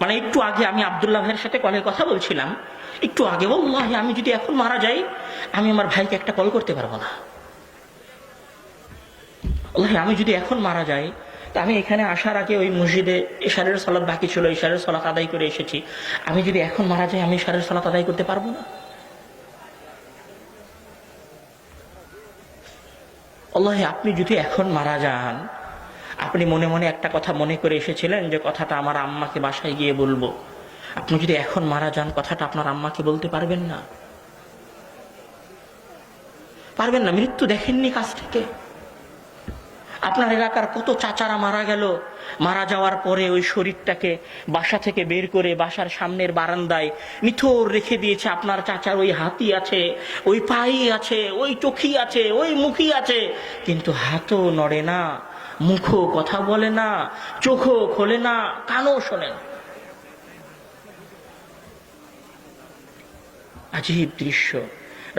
মানে একটু আগে আমি আবদুল্লাহ ভাইয়ের সাথে কলে কথা বলছিলাম। একটু আগে বললাহ আমি যদি এখন মারা যাই, আমি আমার ভাইকে একটা কল করতে পারব না। আল্লাহ আমি যদি এখন মারা যাই, তা আমি এখানে আসার আগে ওই মসজিদে ইশারের সলাৎ বাকি ছিল ইশারের সলাৎ আদায় করে এসেছি। আমি যদি এখন মারা যাই, আমি ইশারের সলাৎ আদায় করতে পারব না? আল্লাহ আপনি যদি এখন মারা যান আপনি মনে মনে একটা কথা মনে করে এসেছিলেন যে কথাটা আমার আম্মাকে বাসায় গিয়ে বলব। আপনি যদি এখন মারা যান, কথাটা আপনার আম্মাকে বলতে পারবেন না। পারবেন না, মৃত্যু দেখেননি কাছ থেকে। আপনার এলাকার কত চাচারা মারা গেল। মারা যাওয়ার পরে ওই শরীরটাকে বাসা থেকে বের করে বাসার সামনের বারান্দায় নিথর রেখে দিয়েছে আপনার চাচার। ওই হাতি আছে, ওই পাই আছে, ওই চোখি আছে, ওই মুখি আছে। কিন্তু হাতও নড়ে না। মুখও কথা বলে না চোখও খোলে না কানও শোনে না আজীব দৃশ্য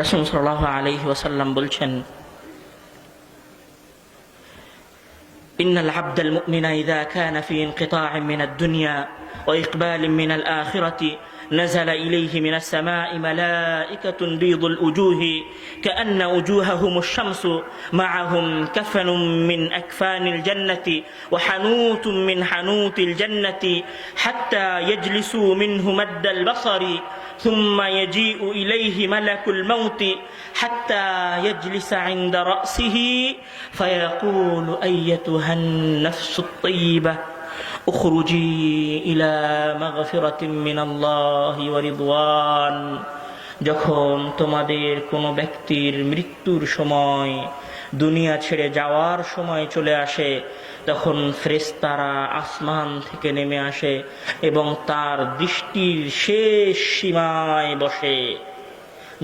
রসুল সাল্লাহ আলহি ওয়াসাল্লাম বলছেন إن العبد المؤمن إذا كان في انقطاع من الدنيا وإقبال من الآخرة نزل إليه من السماء ملائكة بيض الوجوه كأن وجوههم الشمس معهم كفن من أكفان الجنة وحنوت من حنوت الجنة حتى يجلسوا منه مد البصر ثم يجيء إليه ملك الموت حتى يجلس عند رأسه فيقول أيتها النفس الطيبة اخرجي إلى مغفرة من الله ورضوان যখন তোমাদের কোনো ব্যক্তির মৃত্যুর সময় দুনিয়া ছেড়ে যাওয়ার সময় চলে আসে তখন ফ্রেস্তারা আসমান থেকে নেমে আসে এবং তার দৃষ্টির শেষ সীমায় বসে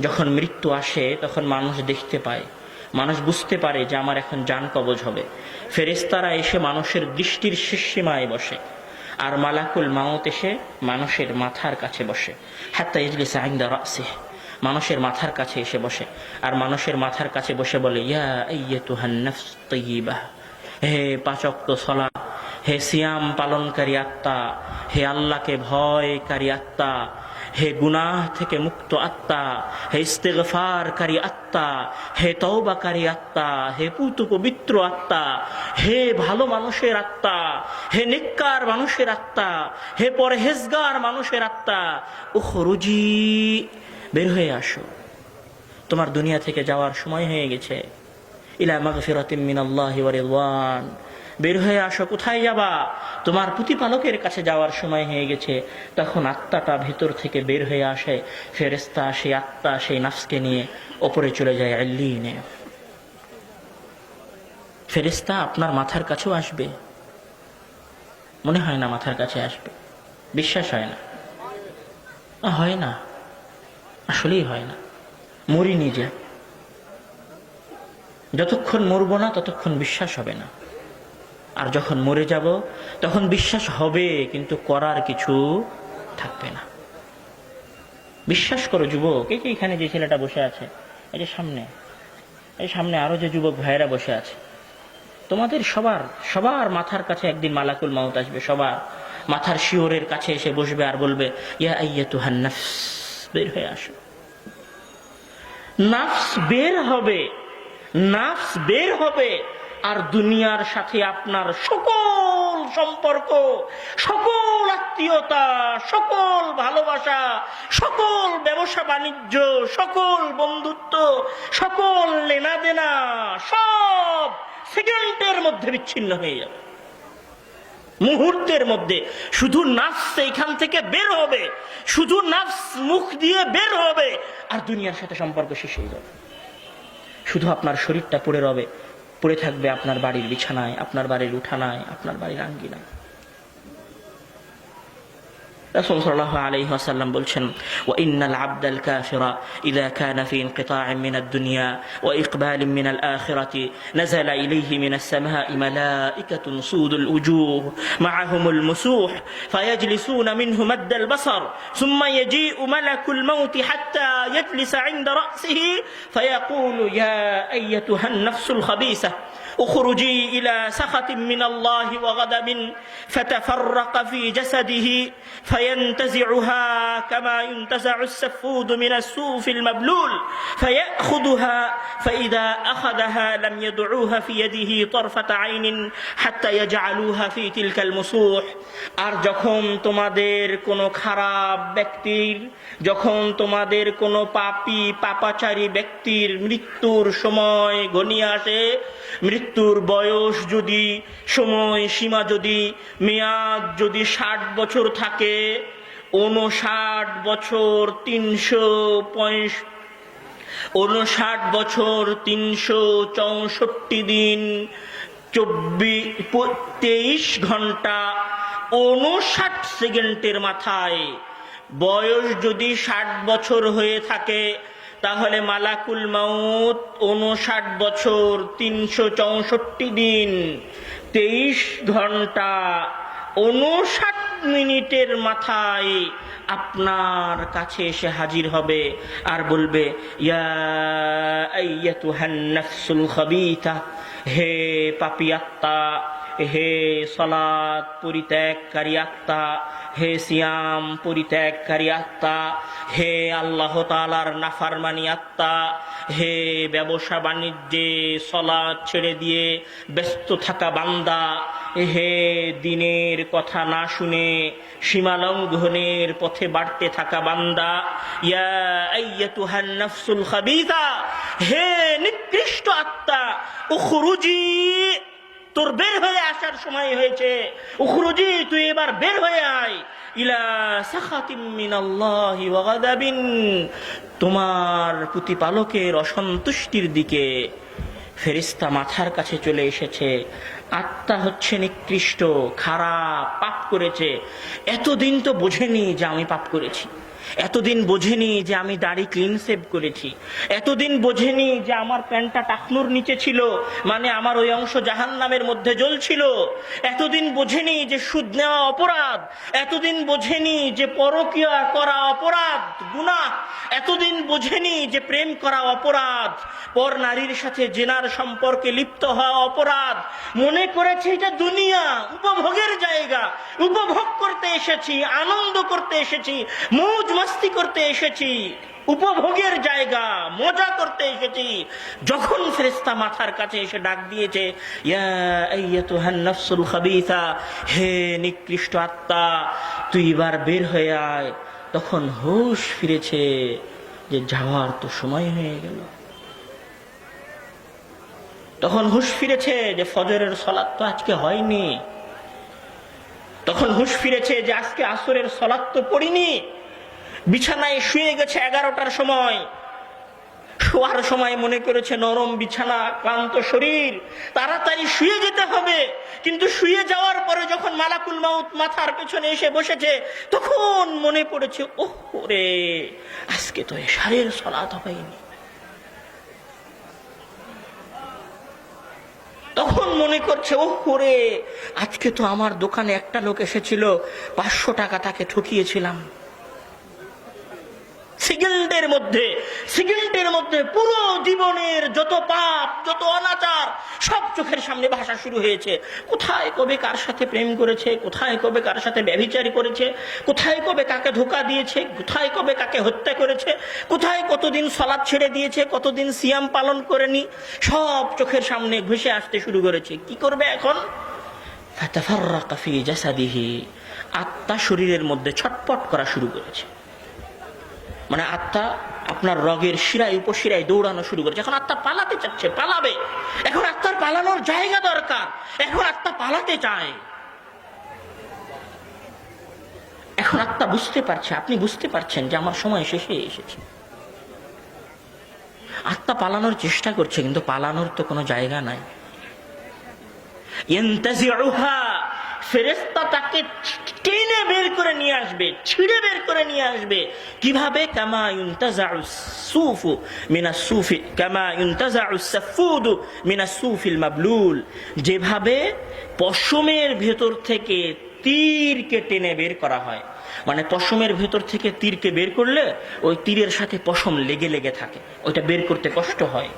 যখন মৃত্যু আসে তখন মানুষ দেখতে পায় মানুষ বুঝতে পারে যে আমার এখন যান কবজ হবে ফেরেস্তারা এসে মানুষের দৃষ্টির শেষ সীমায় বসে। আর মালাকুল মাউত এসে মানুষের মাথার কাছে বসে। হাত্তা ইজলিস আইন্দা রাসিহ। মানুষের মাথার কাছে এসে বসে। আর মানুষের মাথার কাছে বসে বলে, ইয়া আইয়াতুহান নাফস তাইয়্যিবাহ হে পাচক্ত সলা, হে সিয়াম পালনকারী আত্মা, হে আল্লাহকে ভয়কারী আত্মা হে গুনাহ থেকে মুক্ত আত্মা, হে ইস্তেগফারকারী আত্মা, হে তওবাকারী আত্মা, হে পুতু পবিত্র আত্মা, হে ভালো মানুষের আত্মা, হে নিক্কার মানুষের আত্মা, হে পরহেজগার মানুষের আত্মা উহ রুজি বের হয়ে আসো। তোমার দুনিয়া থেকে যাওয়ার সময় হয়ে গেছে। ইলা মাগফিরাতিম মিনাল্লাহি ওয়া রিদওয়ান। বের হয়ে আসো, কোথায় যাবা? তোমার প্রতিপালকের কাছে যাওয়ার সময় হয়ে গেছে। তখন আত্মাটা ভেতর থেকে বের হয়ে আসে। ফেরেস্তা সেই আত্মা, সেই নাফসকে নিয়ে ওপরে চলে যায় আল্লিনে। ফেরেস্তা আপনার মাথার কাছেও আসবে। মনে হয় না মাথার কাছে আসবে। বিশ্বাস হয় না। হয় না। আসলেই হয় না। মরি নিজে যতক্ষণ মরব না, ততক্ষণ বিশ্বাস হবে না। আর যখন মরে যাব, তখন বিশ্বাস হবে, কিন্তু করার কিছু থাকবে না। বিশ্বাস করো যুবক এই যে এখানে যে ছেলেটা বসে আছে? এই যে সামনে, এই সামনে আরও যে যুবক ভাইয়েরা বসে আছে। তোমাদের সবার সবার মাথার কাছে একদিন মালাকুল মাউত আসবে, সবার মাথার শিওরের কাছে এসে বসবে আর বলবে, ইয়া আইয়া নাফস, বের হয়ে আসো। নাফস বের হবে, নাফস বের হবে। আর দুনিয়ার সাথে আপনার সকল সম্পর্ক, সকল আত্মীয়তা, সকল ভালোবাসা, সকল ব্যবসা বাণিজ্য, সকল বন্ধুত্ব, সকল লেনাদেনা সব সেকেন্ডের মধ্যে বিচ্ছিন্ন হয়ে যাবে। মুহূর্তের মধ্যে শুধু নাফস এইখান থেকে বের হবে, শুধু নাফস মুখ দিয়ে বের হবে, আর দুনিয়ার সাথে সম্পর্ক শেষ হয়ে যাবে। শুধু আপনার শরীরটা পড়ে রবে পড়ে থাকবে আপনার বাড়ির বিছানায় আপনার বাড়ির উঠানায় আপনার বাড়ির আঙ্গিনায়। صلى الله عليه وسلم بلشن وإن العبد الكافر إذا كان في انقطاع من الدنيا وإقبال من الآخرة نزل إليه من السماء ملائكة سود الوجوه معهم المسوح فيجلسون منه مد البصر ثم يجيء ملك الموت حتى يجلس عند رأسه فيقول يا أيتها النفس الخبيثة اخرجي إلى سخط من الله وغضب فتفرق في جسده فينتزعها كما ينتزع السفود من السوف المبلول فيأخذها فإذا أخذها لم يدعوها في يده طرفة عين حتى يجعلوها في تلك المسوح আর যখন তোমাদের কোনো খারাপ ব্যক্তির যখন তোমাদের কোনো পাপী পাপাচারী ব্যক্তির মৃত্যুর সময় ঘনিয়ে আসে মৃত্যুর বয়স যদি, সময় সীমা যদি, মেয়াদ যদি ষাট বছর থাকে, ঊনষাট বছর তিনশো উনষাট বছর তিনশো চৌষট্টি দিন চব্বিশ তেইশ ঘণ্টা ঊনষাট সেকেন্ডের মাথায় বয়স যদি ষাট বছর হয়ে থাকে তাহলে মালাকুল মাউত উনষাট বছর তিনশো চৌষট্টি দিন, তেইশ ঘণ্টা উনষাট মিনিটের মাথায় আপনার কাছে এসে হাজির হবে আর বলবে হে পাপি আত্মা হে সলাৎ পরিত্যাগকারী আত্মা, হে সিয়াম পরিত্যাগকারী আত্মা, হে আল্লাহ তালার নাফারমানি আত্মা, হে ব্যবসা বাণিজ্যে সলাৎ ছেড়ে দিয়ে ব্যস্ত থাকা বান্দা, হে দিনের কথা না শুনে সীমালঙ্ঘনের পথে বাড়তে থাকা বান্দা, ইয়া হে নিকৃষ্ট আত্মা, উখরুজি তোর বের হয়ে আসার সময় হয়েছে। উখরুজি, তুই এবার বের হয়ে আয়। ইলা তোমার প্রতিপালকের অসন্তুষ্টির দিকে ফেরিস্তা মাথার কাছে চলে এসেছে। আত্মা হচ্ছে নিকৃষ্ট, খারাপ, পাপ করেছে। এতদিন তো বোঝেনি যে আমি পাপ করেছি। এতদিন বোঝেনি যে আমি দাড়ি ক্লিন সেভ করেছি। এতদিন বোঝেনি যে আমার প্যান্টটা টাকনুর নিচে ছিল মানে আমার ওই অংশ জাহান নামের মধ্যে জ্বলছিল। এতদিন বোঝেনি যে সুদ নেওয়া অপরাধ। এতদিন বোঝেনি যে পরকীয়া করা অপরাধ গুণা এতদিন বোঝেনি যে প্রেম করা অপরাধ। পর নারীর সাথে জেনার সম্পর্কে লিপ্ত হওয়া অপরাধ। মনে করেছে এটা দুনিয়া উপভোগের জায়গা, উপভোগ করতে এসেছি, আনন্দ করতে এসেছি, মৌজ মাস্তি করতে এসেছি, উপভোগের জায়গা, মজা করতে এসেছি। যখন ফেরেস্তা মাথার কাছে এসে ডাক দিয়েছে হে নিকৃষ্ট আত্মা, তুই এবার বের হয়ে আয়। তখন হুশ ফিরেছে যে যাওয়ার তো সময় হয়ে গেল। তখন হুশ ফিরেছে যে ফজরের সলাৎ তো আজকে হয়নি। তখন হুশ ফিরেছে যে আজকে আসরের সলাৎ তো পড়িনি। বিছানায় শুয়ে গেছে এগারোটার সময়। শোয়ার সময় মনে করেছে নরম বিছানা, ক্লান্ত শরীর। তাড়াতাড়ি শুয়ে যেতে হবে। কিন্তু শুয়ে যাওয়ার পরে যখন মালাকুল মাউত মাথার পেছনে এসে বসেছে, তখন মনে পড়েছে, ওহ রে, আজকে তো এশারের সলাত হয়নি। তখন মনে করছে ও করে আজকে তো আমার দোকানে একটা লোক এসেছিল, পাঁচশো টাকা তাকে ঠকিয়েছিলাম। সিগিল্ডের মধ্যে সিগিল্ডের মধ্যে পুরো জীবনের যত পাপ, যত অনাচার, সব চোখের সামনে ভাষা শুরু হয়েছে। কোথায় কবে কার সাথে প্রেম করেছে, কোথায় কবে কার সাথে ব্যভিচারী করেছে, কোথায় কবে কাকে ধোকা দিয়েছে, কোথায় কবে কাকে হত্যা করেছে, কোথায় কতদিন সলাদ ছেড়ে দিয়েছে, কতদিন সিয়াম পালন করেনি, সব চোখের সামনে ঘুষে আসতে শুরু করেছে। কি করবে এখন? আত্মা শরীরের মধ্যে ছটপট করা শুরু করেছে। মানে আত্মা আপনার রগের শিরায়, উপশিরায় দৌড়ানো শুরু করেছে। এখন আত্মা পালাতে চাচ্ছে, পালাবে। এখন আত্মার পালানোর জায়গা দরকার। এখন আত্মা পালাতে চায়। এখন আত্মা বুঝতে পারছে, আপনি বুঝতে পারছেন যে আমার সময় শেষে এসেছে। আত্মা পালানোর চেষ্টা করছে, কিন্তু পালানোর তো কোনো জায়গা নাই। তাকে টেনে বের করে নিয়ে আসবে, ছিঁড়ে বের করে নিয়ে আসবে। কীভাবে? মাবলুল। যেভাবে পশমের ভেতর থেকে তীরকে টেনে বের করা হয়। মানে পশমের ভেতর থেকে তীরকে বের করলে ওই তীরের সাথে পশম লেগে লেগে থাকে, ওইটা বের করতে কষ্ট হয়।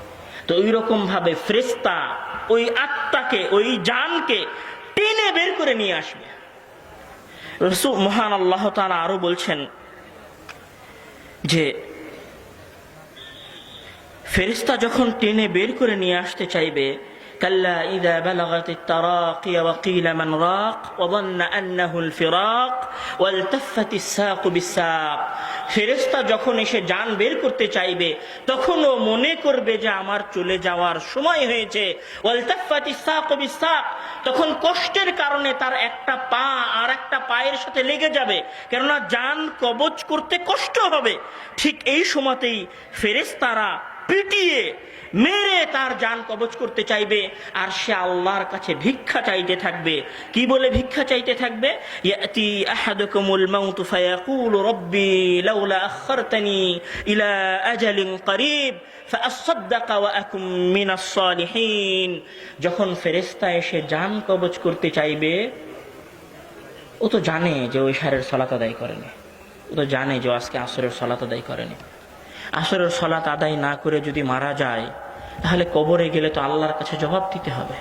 তো ওই রকম ভাবে ফ্রেস্তা ওই আত্মাকে, ওই জানকে টেনে বের করে নিয়ে আসবে। রসু মহান আল্লাহ তারা আরো বলছেন যে ফেরিস্তা যখন টেনে বের করে নিয়ে আসতে চাইবে كلا إذا بلغت التراقي وقيل من راق وظن أنه الفراق والتفت الساق بالساق ফেরেস্তা যখন এসে যান বের করতে চাইবে তখন ও মনে করবে যে আমার চলে যাওয়ার সময় হয়েছে। তখন কষ্টের কারণে তার একটা পা আর একটা পায়ের সাথে লেগে যাবে। কেননা যান কবচ করতে কষ্ট হবে। ঠিক এই সময়তেই ফেরেস্তারা পিটিয়ে মেরে তার যান কবচ করতে চাইবে, আর সে আল্লাহর কাছে ভিক্ষা চাইতে থাকবে। কি বলে ভিক্ষা চাইতে থাকবে? যখন ফেরেস্তা এসে যান কবচ করতে চাইবে, ও তো জানে যে ওই সারের সলাত আদায় করেনি। ও তো জানে যে আজকে আসরের সলাত আদায় করেনি। আসরের সলাত আদায় না করে যদি মারা যায়, তাহলে কবরে গেলে তো আল্লাহর কাছে জবাব দিতে হবে।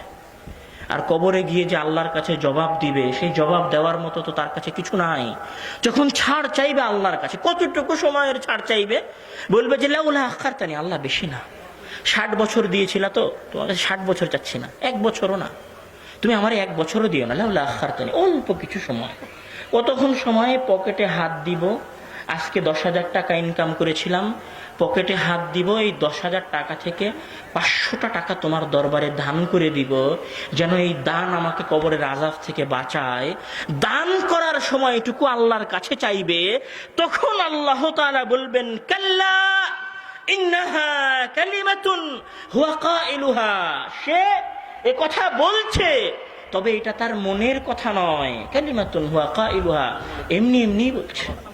আর কবরে গিয়ে যে আল্লাহর কাছে জবাব দিবে, সেই জবাব দেওয়ার মতো তো তার কাছে কিছু নাই। যখন ছাড় চাইবে আল্লাহর কাছে, কতটুকু সময়ের ছাড় চাইবে? বলবে যে, লাউলা আখার তানি আল্লাহ বেশি না। ষাট বছর দিয়েছিল তো তোমার কাছে ষাট বছর চাচ্ছি না, এক বছরও না। তুমি আমার এক বছরও দিও না, লাউলা আখার তানি অল্প কিছু সময়। কতক্ষণ সময়ে পকেটে হাত দিব? আজকে দশ হাজার টাকা ইনকাম করেছিলাম। পকেটে হাত দিব, এই দশ হাজার টাকা থেকে পাঁচশোটা টাকা তোমার দরবারে দান করে দিব, যেন এই দান আমাকে কবরের আজাব থেকে বাঁচায়। দান করার সময়টুকু আল্লাহর কাছে চাইবে, তখন আল্লাহ তারা বলবেন, কাল্লা ইন্নাহা কালিমাতুন হুয়া কাইলুহা। সে এ কথা বলছে, তবে এটা তার মনের কথা নয়। কালিমাতুন হুয়া কাইলুহা। এমনি এমনি বলছে।